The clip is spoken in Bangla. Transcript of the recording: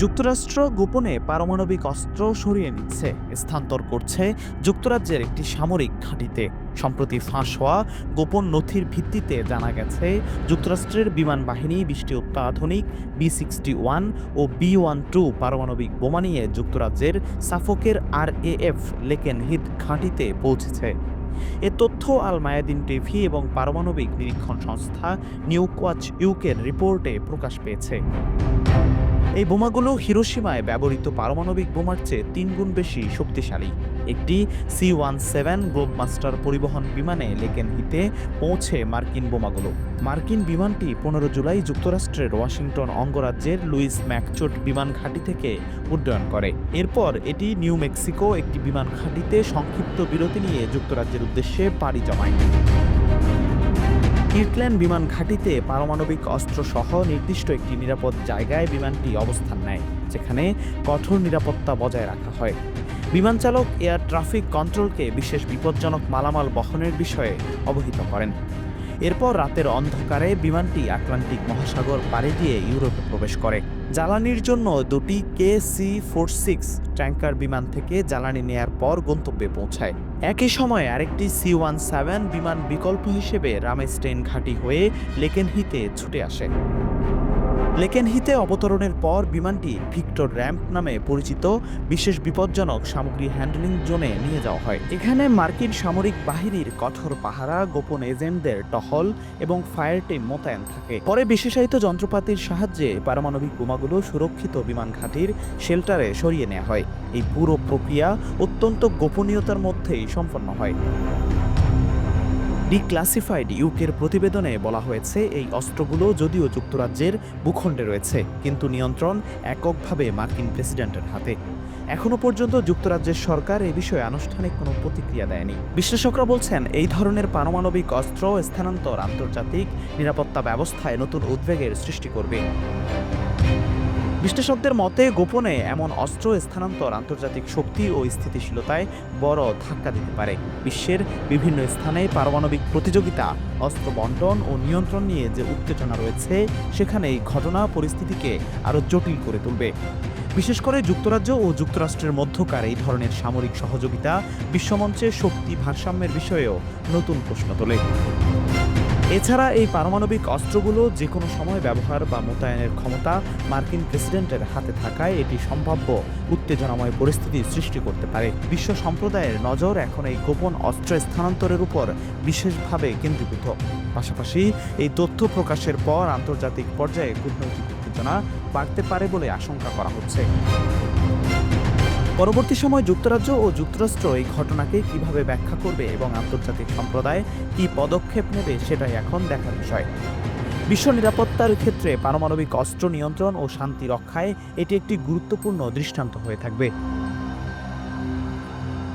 যুক্তরাষ্ট্র গোপনে পারমাণবিক অস্ত্র সরিয়ে নিচ্ছে, স্থানান্তর করছে যুক্তরাজ্যের একটি সামরিক ঘাঁটিতে। সম্প্রতি ফাঁস হওয়া গোপন নথির ভিত্তিতে জানা গেছে, যুক্তরাষ্ট্রের বিমান বাহিনী বিশটি অত্যাধুনিক বি সিক্সটি ওয়ান ও বি ওয়ান টু পারমাণবিক বোমা নিয়ে যুক্তরাজ্যের সাফোকের আর এ এফ লেকেন হিদ ঘাঁটিতে পৌঁছেছে। এ তথ্য আল মায়াদিন টিভি এবং পারমাণবিক নিরীক্ষণ সংস্থা নিউকোয়াচ ইউকের রিপোর্টে প্রকাশ পেয়েছে। এই বোমাগুলো হিরোসীমায় ব্যবহৃত পারমাণবিক বোমার চেয়ে তিন গুণ বেশি শক্তিশালী। একটি সি ওয়ান সেভেন গ্লোবমাস্টার পরিবহন বিমানে লেকেনহিতে পৌঁছে মার্কিন বোমাগুলো। মার্কিন বিমানটি পনেরো জুলাই যুক্তরাষ্ট্রের ওয়াশিংটন অঙ্গরাজ্যের লুইস ম্যাকচোট বিমান ঘাঁটি থেকে উড্ডয়ন করে। এরপর এটি নিউ মেক্সিকো একটি বিমান ঘাঁটিতে সংক্ষিপ্ত বিরতি নিয়ে যুক্তরাজ্যের উদ্দেশ্যে পাড়ি জমায়। কির্টল্যান্ড বিমান ঘাঁটিতে পারমাণবিক অস্ত্র সহ নির্দিষ্ট একটি নিরাপদ জায়গায় বিমানটি অবস্থান নেয়, যেখানে কঠোর নিরাপত্তা বজায় রাখা হয়। বিমান চালক এয়ার ট্রাফিক কন্ট্রোলকে বিশেষ বিপজ্জনক মালামাল বহনের বিষয়ে অবহিত করেন। এরপর রাতের অন্ধকারে বিমানটি আটলান্টিক মহাসাগর পাড়ে দিয়ে ইউরোপে প্রবেশ করে। জ্বালানির জন্য দুটি K C four six tanker বিমান থেকে জ্বালানি নেয়ার পর গন্তব্যে পৌঁছায়। একই সময়ে আরেকটি সি ওয়ান সেভেন বিমান বিকল্প হিসেবে রামেস্টেইন ঘাঁটি হয়ে লেকেনহিতে ছুটে আসে। লেকেনহিতে অবতরণের পর বিমানটি ভিক্টর র্যাম্প নামে পরিচিত বিশেষ বিপজ্জনক সামগ্রী হ্যান্ডলিং জোনে নিয়ে যাওয়া হয়। এখানে মার্কিন সামরিক বাহিনীর কঠোর পাহারা, গোপন এজেন্টদের টহল এবং ফায়ার টিম মোতায়েন থাকে। পরে বিশেষায়িত যন্ত্রপাতির সাহায্যে পারমাণবিক বোমাগুলো সুরক্ষিত বিমান ঘাঁটির শেল্টারে সরিয়ে নেওয়া হয়। এই পুরো প্রক্রিয়া অত্যন্ত গোপনীয়তার মধ্যেই সম্পন্ন হয়। ডিক্লাসিফাইড ইউকের প্রতিবেদনে বলা হয়েছে, এই অস্ত্রগুলো যদিও যুক্তরাজ্যের ভূখণ্ডে রয়েছে, কিন্তু নিয়ন্ত্রণ এককভাবে মার্কিন প্রেসিডেন্টের হাতে। এখনও পর্যন্ত যুক্তরাজ্যের সরকার এ বিষয়ে আনুষ্ঠানিক কোনো প্রতিক্রিয়া দেয়নি। বিশ্লেষকরা বলছেন, এই ধরনের পারমাণবিক অস্ত্র স্থানান্তর আন্তর্জাতিক নিরাপত্তা ব্যবস্থায় নতুন উদ্বেগের সৃষ্টি করবে। বিশ্লেষকদের মতে, গোপনে এমন অস্ত্র স্থানান্তর আন্তর্জাতিক শক্তি ও স্থিতিশীলতায় বড় ধাক্কা দিতে পারে। বিশ্বের বিভিন্ন স্থানে পারমাণবিক প্রতিযোগিতা, অস্ত্র বন্টন ও নিয়ন্ত্রণ নিয়ে যে উত্তেজনা রয়েছে, সেখানে এই ঘটনা পরিস্থিতিকে আরও জটিল করে তুলবে। বিশেষ করে যুক্তরাজ্য ও যুক্তরাষ্ট্রের মধ্যকার এই ধরনের সামরিক সহযোগিতা বিশ্বমঞ্চে শক্তি ভারসাম্যের বিষয়েও নতুন প্রশ্ন তোলে। এছাড়া এই পারমাণবিক অস্ত্রগুলো যে কোনো সময় ব্যবহার বা মোতায়েনের ক্ষমতা মার্কিন প্রেসিডেন্টের হাতে থাকায় এটি সম্ভাব্য উত্তেজনাময় পরিস্থিতি সৃষ্টি করতে পারে। বিশ্ব সম্প্রদায়ের নজর এখন এই গোপন অস্ত্র স্থানান্তরের উপর বিশেষভাবে কেন্দ্রীভূত। পাশাপাশি এই তথ্য প্রকাশের পর আন্তর্জাতিক পর্যায়ে কূটনৈতিক উত্তেজনা বাড়তে পারে বলে আশঙ্কা করা হচ্ছে। পরবর্তী সময় যুক্তরাজ্য ও যুক্তরাষ্ট্র এই ঘটনাকে কীভাবে ব্যাখ্যা করবে এবং আন্তর্জাতিক সম্প্রদায় কি পদক্ষেপ নেবে সেটাই এখন দেখার বিষয়। বিশ্ব নিরাপত্তার ক্ষেত্রে পারমাণবিক অস্ত্র নিয়ন্ত্রণ ও শান্তি রক্ষায় এটি একটি গুরুত্বপূর্ণ দৃষ্টান্ত হয়ে থাকবে।